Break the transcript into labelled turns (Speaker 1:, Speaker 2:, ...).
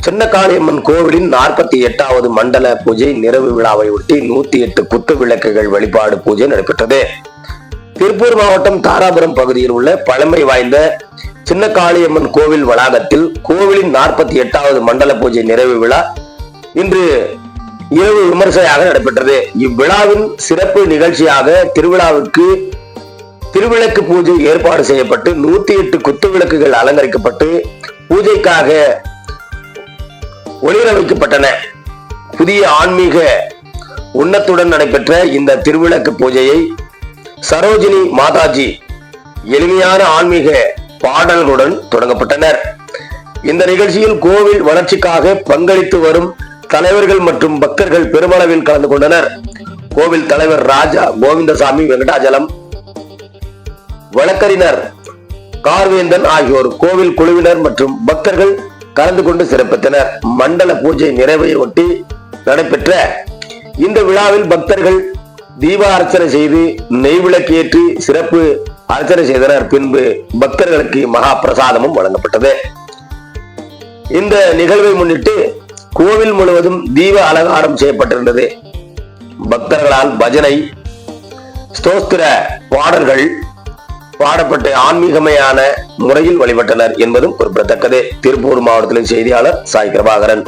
Speaker 1: சின்ன காளியம்மன் கோவிலின் நாற்பத்தி எட்டாவது மண்டல பூஜை நிறைவு விழாவை ஒட்டி நூத்தி எட்டு குத்து விளக்குகள் வழிபாடு பூஜை நடைபெற்றது. திருப்பூர் மாவட்டம் தாராபுரம் பகுதியில் உள்ள பழமை வாய்ந்த சின்ன காளியம்மன் கோவில் வளாகத்தில் கோவிலின் நாற்பத்தி எட்டாவது மண்டல பூஜை நிறைவு விழா இன்று இரவு விமர்சையாக நடைபெற்றது. இவ்விழாவின் சிறப்பு நிகழ்ச்சியாக திருவிழாவுக்கு திருவிளக்கு பூஜை ஏற்பாடு செய்யப்பட்டு நூத்தி எட்டு குத்து விளக்குகள் அலங்கரிக்கப்பட்டு பூஜைக்காக ஒளிர வைக்கப்பட்டன புதிய ஆன்மீக உன்னத்துடன் நடைபெற்ற இந்த திருவிளக்கு பூஜையை சரோஜினி மாதாஜி எளிமையான ஆன்மீக பாடல்களுடன் தொடங்கப்பட்டனர். இந்த நிகழ்ச்சியில் கோவில் வளர்ச்சிக்காக பங்களித்து வரும் தலைவர்கள் மற்றும் பக்தர்கள் பெருமளவில் கலந்து கொண்டனர். கோவில் தலைவர் ராஜா கோவிந்தசாமி வெங்கடாஜலம் வழக்கறிஞர் கார்வேந்தன் ஆகியோர் கோவில் குழுவினர் மற்றும் பக்தர்கள் கலந்து கொண்டு சிறப்பித்தனர். மண்டல பூஜை நிறைவை ஒட்டி நடைபெற்ற இந்த விழாவில் பக்தர்கள் தீப அர்ச்சனை செய்து நெய் விளக்கேற்றி சிறப்பு அர்ச்சனை செய்தனர். பின்பு பக்தர்களுக்கு மகா பிரசாதமும் வழங்கப்பட்டது. இந்த நிகழ்வை முன்னிட்டு கோவில் முழுவதும் தீப அலங்காரம் செய்யப்பட்டிருந்தது. பக்தர்களால் பஜனை ஸ்தோஸ்திர பாடல்கள் பாடப்பட்டு ஆன்மீகமையான முறையில் வழிபட்டனர் என்பதும் குறிப்பிடத்தக்கது. திருப்பூர் மாவட்டத்தின் செய்தியாளர் சாய் கிருபாகரன்